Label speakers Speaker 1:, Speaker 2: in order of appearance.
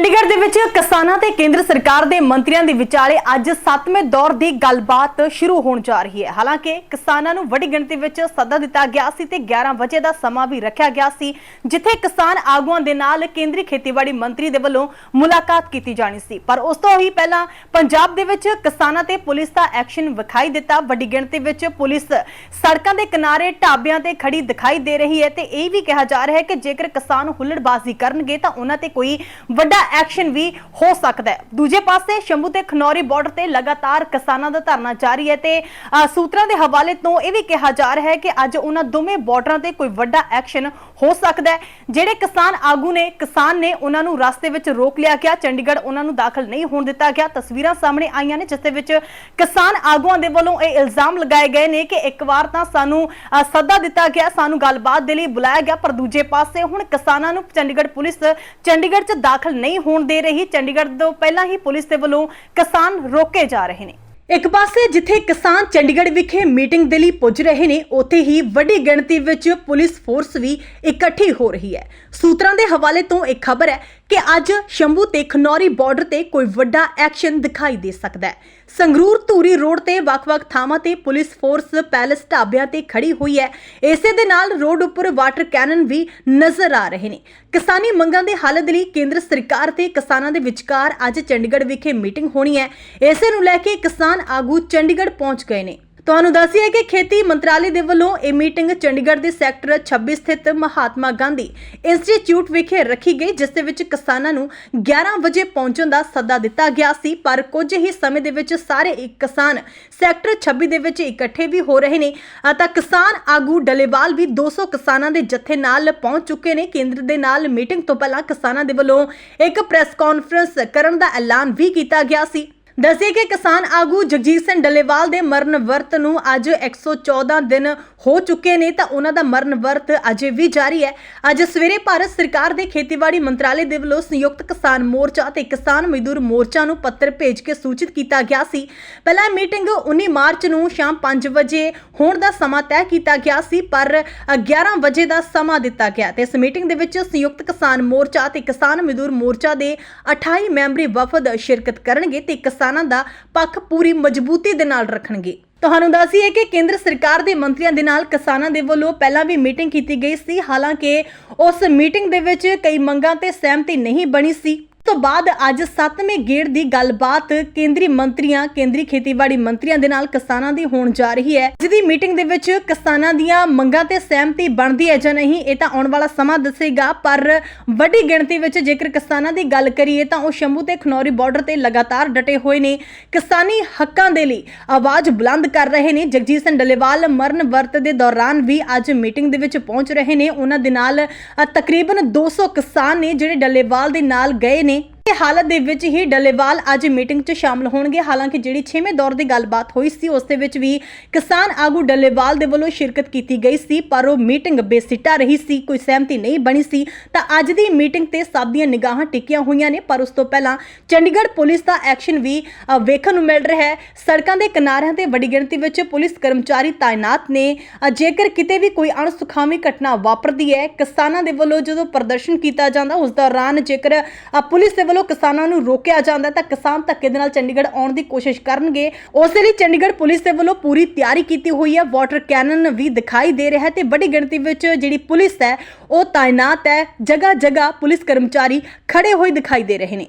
Speaker 1: ਚੰਡੀਗੜ੍ਹ ਦੇ ਵਿੱਚ ਕਿਸਾਨਾਂ ਤੇ ਕੇਂਦਰ ਸਰਕਾਰ ਦੇ ਮੰਤਰੀਆਂ ਦੇ ਵਿਚਾਲੇ ਅੱਜ 7ਵੇਂ ਦੌਰ ਦੀ ਗੱਲਬਾਤ ਸ਼ੁਰੂ ਹੋਣ ਜਾ ਰਹੀ ਹੈ। ਹਾਲਾਂਕਿ ਕਿਸਾਨਾਂ ਨੂੰ ਵੱਡੀ ਗਿਣਤੀ ਵਿੱਚ ਸੱਦਾ ਦਿੱਤਾ ਗਿਆ ਸੀ ਤੇ 11 ਵਜੇ ਦਾ ਸਮਾਂ ਵੀ ਰੱਖਿਆ ਗਿਆ ਸੀ, ਜਿੱਥੇ ਕਿਸਾਨ ਆਗੂਆਂ ਦੇ ਨਾਲ ਕੇਂਦਰੀ ਖੇਤੀਬਾੜੀ ਮੰਤਰੀ ਦੇ ਵੱਲੋਂ ਮੁਲਾਕਾਤ ਕੀਤੀ ਜਾਣੀ ਸੀ। ਪਰ ਉਸ ਤੋਂ ਹੀ ਪਹਿਲਾਂ ਪੰਜਾਬ ਦੇ ਵਿੱਚ ਕਿਸਾਨਾਂ ਤੇ ਪੁਲਿਸ ਦਾ ਐਕਸ਼ਨ ਵਿਖਾਈ ਦਿੱਤਾ। ਵੱਡੀ ਗਿਣਤੀ ਵਿੱਚ ਪੁਲਿਸ ਸੜਕਾਂ ਦੇ ਕਿਨਾਰੇ ਢਾਬਿਆਂ ਤੇ ਖੜੀ ਦਿਖਾਈ ਦੇ ਰਹੀ ਹੈ ਤੇ ਇਹ ਵੀ ਕਿਹਾ ਜਾ ਰਿਹਾ ਹੈ ਕਿ ਜੇਕਰ ਕਿਸਾਨ ਹੁੱਲੜਬਾਜ਼ੀ ਕਰਨਗੇ ਤਾਂ ਉਹਨਾਂ ਤੇ ਕੋਈ ਵੱਡਾ ਐਕਸ਼ਨ ਵੀ ਹੋ ਸਕਦਾ ਹੈ। ਦੂਜੇ ਪਾਸੇ ਸ਼ੰਭੂ ਤੇ ਖਨੌਰੀ ਬਾਰਡਰ ਤੇ ਲਗਾਤਾਰ ਕਿਸਾਨਾਂ ਦਾ ਧਰਨਾ ਜਾਰੀ ਹੈ ਤੇ ਸੂਤਰਾਂ ਦੇ ਹਵਾਲੇ ਤੋਂ ਇਹ ਵੀ ਕਿਹਾ ਜਾ ਰਿਹਾ ਹੈ ਕਿ ਅੱਜ ਉਹਨਾਂ ਦੋਵੇਂ ਬਾਰਡਰਾਂ ਤੇ ਕੋਈ ਵੱਡਾ ਐਕਸ਼ਨ ਹੋ ਸਕਦਾ ਹੈ। ਜਿਹੜੇ ਕਿਸਾਨ ਆਗੂ ਨੇ, ਕਿਸਾਨ ਨੇ ਉਹਨਾਂ ਨੂੰ ਰਸਤੇ ਵਿੱਚ ਰੋਕ ਲਿਆ ਗਿਆ, ਚੰਡੀਗੜ੍ਹ ਉਹਨਾਂ ਨੂੰ ਦਾਖਲ ਨਹੀਂ ਹੋਣ ਦਿੱਤਾ ਗਿਆ। ਤਸਵੀਰਾਂ ਸਾਹਮਣੇ ਆਈਆਂ ਨੇ, ਜਿਸ ਦੇ ਵਿੱਚ ਕਿਸਾਨ ਆਗੂਆਂ ਦੇ ਵੱਲੋਂ ਇਹ ਇਲਜ਼ਾਮ ਲਗਾਏ ਗਏ ਨੇ ਕਿ ਇੱਕ ਵਾਰ ਤਾਂ ਸਾਨੂੰ ਸੱਦਾ ਦਿੱਤਾ ਗਿਆ, ਸਾਨੂੰ ਗੱਲਬਾਤ ਦੇ ਲਈ ਬੁਲਾਇਆ ਗਿਆ, ਪਰ ਦੂਜੇ ਪਾਸੇ ਹੁਣ ਕਿਸਾਨਾਂ ਨੂੰ ਚੰਡੀਗੜ੍ਹ ਪੁਲਿਸ ਚੰਡੀਗੜ੍ਹ 'ਚ ਦਾਖਲ ਨਹੀਂ ਹੋਣ ਦੇ ਰਹੀ। ਚੰਡੀਗੜ੍ਹ ਤੋਂ ਪਹਿਲਾਂ ਹੀ ਪੁਲਿਸ ਦੇ ਵੱਲੋਂ ਕਿਸਾਨ ਰੋਕੇ ਜਾ ਰਹੇ ਨੇ। ਇੱਕ ਪਾਸੇ ਜਿੱਥੇ ਕਿਸਾਨ ਚੰਡੀਗੜ੍ਹ ਵਿਖੇ ਮੀਟਿੰਗ ਦੇ ਲਈ ਪੁੱਜ ਰਹੇ ਨੇ, ਉੱਥੇ ਹੀ ਵੱਡੀ ਗਿਣਤੀ ਵਿੱਚ ਪੁਲਿਸ ਫੋਰਸ ਵੀ ਇਕੱਠੀ ਹੋ ਰਹੀ ਹੈ। ਸੂਤਰਾਂ ਦੇ ਹਵਾਲੇ ਤੋਂ ਇੱਕ ਖਬਰ ਹੈ ਕਿ ਅੱਜ ਸ਼ੰਭੂ ਤੇ ਖਨੌਰੀ ਬਾਰਡਰ ਤੇ ਕੋਈ ਵੱਡਾ ਐਕਸ਼ਨ ਦਿਖਾਈ ਦੇ ਸਕਦਾ ਹੈ। ਸੰਗਰੂਰ ਧੂਰੀ ਰੋਡ ਤੇ ਵੱਖ-ਵੱਖ ਥਾਵਾਂ ਤੇ ਪੁਲਿਸ ਫੋਰਸ ਪੈਲਸ ਢਾਬਿਆਂ ਤੇ ਖੜੀ ਹੋਈ ਹੈ। ਇਸੇ ਦੇ ਨਾਲ ਰੋਡ ਉੱਪਰ ਵਾਟਰ ਕੈਨਨ ਵੀ ਨਜ਼ਰ ਆ ਰਹੇ ਨੇ। ਕਿਸਾਨੀ ਮੰਗਾਂ ਦੇ ਹੱਲ ਲਈ ਕੇਂਦਰ ਸਰਕਾਰ ਤੇ ਕਿਸਾਨਾਂ ਦੇ ਵਿਚਕਾਰ ਅੱਜ ਚੰਡੀਗੜ੍ਹ ਵਿਖੇ ਮੀਟਿੰਗ ਹੋਣੀ ਹੈ। ਇਸੇ ਨੂੰ ਲੈ ਕੇ ਕਿਸਾਨ ਆਗੂ ਚੰਡੀਗੜ੍ਹ ਪਹੁੰਚ ਗਏ ਨੇ। ਤੁਹਾਨੂੰ ਦੱਸਿਆ ਕਿ ਖੇਤੀ ਮੰਤਰਾਲੇ ਦੇ ਵੱਲੋਂ ਇਹ ਮੀਟਿੰਗ ਚੰਡੀਗੜ੍ਹ ਦੇ ਸੈਕਟਰ 26 ਸਥਿਤ ਮਹਾਤਮਾ ਗਾਂਧੀ ਇੰਸਟੀਚਿਊਟ ਵਿਖੇ ਰੱਖੀ ਗਈ, ਜਿਸ ਦੇ ਵਿੱਚ ਕਿਸਾਨਾਂ ਨੂੰ 11 ਵਜੇ ਪਹੁੰਚਣ ਦਾ ਸੱਦਾ ਦਿੱਤਾ ਗਿਆ ਸੀ। ਪਰ ਕੁਝ ਹੀ ਸਮੇਂ ਦੇ ਵਿੱਚ ਸਾਰੇ ਇੱਕ ਕਿਸਾਨ ਸੈਕਟਰ 26 ਦੇ ਵਿੱਚ ਇਕੱਠੇ ਵੀ ਹੋ ਰਹੇ ਨੇ ਤਾਂ ਕਿਸਾਨ ਆਗੂ ਡਲੇਵਾਲ ਵੀ 200 ਕਿਸਾਨਾਂ ਦੇ ਜਥੇ ਨਾਲ ਪਹੁੰਚ ਚੁੱਕੇ ਨੇ। ਕੇਂਦਰ ਦੇ ਨਾਲ ਮੀਟਿੰਗ ਤੋਂ ਪਹਿਲਾਂ ਕਿਸਾਨਾਂ ਦੇ ਵੱਲੋਂ ਇੱਕ ਪ੍ਰੈਸ ਕਾਨਫਰੰਸ ਕਰਨ ਦਾ ਐਲਾਨ ਵੀ ਕੀਤਾ ਗਿਆ ਸੀ। ਦੱਸਿए ਕਿ ਕਿਸਾਨ ਆਗੂ ਜਗਜੀਤ ਸਿੰਘ ਡੱਲੇਵਾਲ ਦੇ ਮਰਨ ਵਰਤ ਨੂੰ ਅੱਜ 114 ਦਿਨ ਹੋ ਚੁੱਕੇ ਨੇ ਤਾਂ ਉਹਨਾਂ ਦਾ ਮਰਨ ਵਰਤ ਅਜੇ ਵੀ ਜਾਰੀ ਹੈ। ਅੱਜ ਸਵੇਰੇ ਭਾਰਤ ਸਰਕਾਰ ਦੇ ਖੇਤੀਬਾੜੀ ਮੰਤਰਾਲੇ ਦੇ ਵੱਲੋਂ ਸੰਯੁਕਤ ਕਿਸਾਨ ਮੋਰਚਾ ਤੇ ਕਿਸਾਨ ਮਜ਼ਦੂਰ ਮੋਰਚਾ ਨੂੰ ਪੱਤਰ ਭੇਜ ਕੇ ਸੂਚਿਤ ਕੀਤਾ ਗਿਆ ਸੀ। ਪਹਿਲਾਂ ਮੀਟਿੰਗ 19 ਮਾਰਚ ਨੂੰ ਸ਼ਾਮ 5 ਵਜੇ ਹੋਣ ਦਾ ਸਮਾਂ ਤੈਅ ਕੀਤਾ ਗਿਆ ਸੀ ਪਰ ਅ, 11 ਵਜੇ ਦਾ ਸਮਾਂ ਦਿੱਤਾ ਗਿਆ ਤੇ ਇਸ ਮੀਟਿੰਗ ਦੇ ਵਿੱਚ ਸੰਯੁਕਤ ਕਿਸਾਨ ਮੋਰਚਾ ਤੇ ਕਿਸਾਨ ਮਜ਼ਦੂਰ ਮੋਰਚਾ ਦੇ 28 ਮੈਂਬਰੀ ਵਫਦ ਸ਼ਿਰਕਤ ਕਰਨਗੇ ਤੇ ਕਿਸਾਨ ਦਾ ਪੱਖ ਪੂਰੀ ਮਜ਼ਬੂਤੀ ਦੇ ਨਾਲ ਰੱਖਣਗੇ। ਤੁਹਾਨੂੰ ਦੱਸੀਏ ਕਿ ਕੇਂਦਰ ਸਰਕਾਰ ਦੇ ਮੰਤਰੀਆਂ ਦੇ ਨਾਲ ਕਿਸਾਨਾਂ ਦੇ ਵੱਲੋਂ ਪਹਿਲਾਂ ਵੀ ਮੀਟਿੰਗ ਕੀਤੀ ਗਈ ਸੀ। ਹਾਲਾਂਕਿ ਉਸ ਮੀਟਿੰਗ ਦੇ ਵਿੱਚ ਕਈ ਮੰਗਾਂ ਤੇ ਸਹਿਮਤੀ ਨਹੀਂ ਬਣੀ ਸੀ। ਤੋਂ ਬਾਅਦ ਅੱਜ 7ਵੇਂ ਗੇੜ ਦੀ ਗੱਲਬਾਤ ਕੇਂਦਰੀ ਮੰਤਰੀਆਂ ਕੇਂਦਰੀ ਖੇਤੀਬਾੜੀ ਮੰਤਰੀਆਂ ਦੇ ਨਾਲ ਕਿਸਾਨਾਂ ਦੀ ਹੋਣ ਜਾ ਰਹੀ ਹੈ। ਜਿਹਦੀ ਮੀਟਿੰਗ ਦੇ ਵਿੱਚ ਕਿਸਾਨਾਂ ਦੀਆਂ ਮੰਗਾਂ ਤੇ ਸਹਿਮਤੀ ਬਣਦੀ ਹੈ ਜਾਂ ਨਹੀਂ ਇਹ ਤਾਂ ਆਉਣ ਵਾਲਾ ਸਮਾਂ ਦੱਸੇਗਾ। ਪਰ ਵੱਡੀ ਗਿਣਤੀ ਵਿੱਚ ਜੇਕਰ ਕਿਸਾਨਾਂ ਦੀ ਗੱਲ ਕਰੀਏ ਤਾਂ ਉਹ ਸ਼ੰਭੂ ਤੇ ਖਨੌਰੀ ਬਾਰਡਰ ਤੇ ਲਗਾਤਾਰ ਡਟੇ ਹੋਏ ਨੇ। ਕਿਸਾਨੀ ਹੱਕਾਂ ਦੇ ਲਈ ਆਵਾਜ਼ ਬੁਲੰਦ ਕਰ ਰਹੇ ਨੇ। ਜਗਜੀਤ ਸਿੰਘ ਡੱਲੇਵਾਲ ਮਰਨ ਵਰਤ ਦੇ ਦੌਰਾਨ ਵੀ ਅੱਜ ਮੀਟਿੰਗ ਦੇ ਵਿੱਚ ਪਹੁੰਚ ਰਹੇ ਨੇ। ਉਹਨਾਂ ਦੇ ਨਾਲ ਅ, ਤਕਰੀਬਨ 200 ਕਿਸਾਨ ਨੇ ਜਿਹੜੇ ਡੱਲੇਵਾਲ ਦੇ ਨਾਲ ਗਏ ਨੇ। ਇਹ ਹਾਲਤ ਦੇ ਵਿੱਚ ਹੀ ਡੱਲੇਵਾਲ ਅੱਜ ਮੀਟਿੰਗ 'ਚ ਸ਼ਾਮਲ ਹੋਣਗੇ। ਹਾਲਾਂਕਿ ਜਿਹੜੀ 6ਵੇਂ ਦੌਰ ਦੀ ਗੱਲਬਾਤ ਹੋਈ ਸੀ, ਉਸ ਦੇ ਵਿੱਚ ਵੀ ਕਿਸਾਨ ਆਗੂ ਡੱਲੇਵਾਲ ਦੇ ਵੱਲੋਂ ਸ਼ਿਰਕਤ ਕੀਤੀ ਗਈ ਸੀ, ਪਰ ਉਹ ਮੀਟਿੰਗ ਬੇਸਿੱਟਾ ਰਹੀ ਸੀ, ਕੋਈ ਸਹਿਮਤੀ ਨਹੀਂ ਬਣੀ ਸੀ। ਤਾਂ ਅੱਜ ਦੀ ਮੀਟਿੰਗ ਤੇ ਸਭ ਦੀਆਂ ਨਿਗਾਹਾਂ ਟਿਕੀਆਂ ਹੋਈਆਂ ਨੇ, ਪਰ ਉਸ ਤੋਂ ਪਹਿਲਾਂ ਚੰਡੀਗੜ੍ਹ ਪੁਲਿਸ ਦਾ ਐਕਸ਼ਨ ਵੀ ਵੇਖਣ ਨੂੰ ਮਿਲ ਰਿਹਾ ਹੈ। ਸੜਕਾਂ ਦੇ ਕਿਨਾਰਿਆਂ ਤੇ ਵੱਡੀ ਗਿਣਤੀ ਵਿੱਚ ਪੁਲਿਸ ਕਰਮਚਾਰੀ ਤਾਇਨਾਤ ਨੇ। ਜੇਕਰ ਕਿਤੇ ਵੀ ਕੋਈ ਅਣਸੁਖਾਵੀ ਘਟਨਾ ਵਾਪਰਦੀ ਹੈ, ਕਿਸਾਨਾਂ ਦੇ ਵੱਲੋਂ ਜਦੋਂ ਪ੍ਰਦਰਸ਼ਨ ਕੀਤਾ ਜਾਂਦਾ, ਉਸ ਦੌਰਾਨ ਜੇਕਰ ਪੁਲਿਸ ਦੇ ਵੱਲੋਂ ਵੱਲੋਂ ਕਿਸਾਨਾਂ ਨੂੰ ਰੋਕਿਆ ਜਾਂਦਾ ਤਾਂ ਕਿਸਾਨ ਧੱਕੇ ਦੇ ਨਾਲ ਚੰਡੀਗੜ੍ਹ ਆਉਣ ਦੀ ਕੋਸ਼ਿਸ਼ ਕਰਨਗੇ। ਉਸ ਦੇ ਲਈ ਚੰਡੀਗੜ੍ਹ ਪੁਲਿਸ ਦੇ ਵੱਲੋਂ ਪੂਰੀ ਤਿਆਰੀ ਕੀਤੀ ਹੋਈ ਹੈ। ਵਾਟਰ ਕੈਨਨ ਵੀ ਦਿਖਾਈ ਦੇ ਰਿਹਾ ਹੈ ਤੇ ਵੱਡੀ ਗਿਣਤੀ ਵਿੱਚ ਜਿਹੜੀ ਪੁਲਿਸ ਹੈ, ਉਹ ਤਾਇਨਾਤ ਹੈ। ਜਗ੍ਹਾ ਜਗ੍ਹਾ ਪੁਲਿਸ ਕਰਮਚਾਰੀ ਖੜੇ ਹੋਏ ਦਿਖਾਈ ਦੇ ਰਹੇ ਨੇ।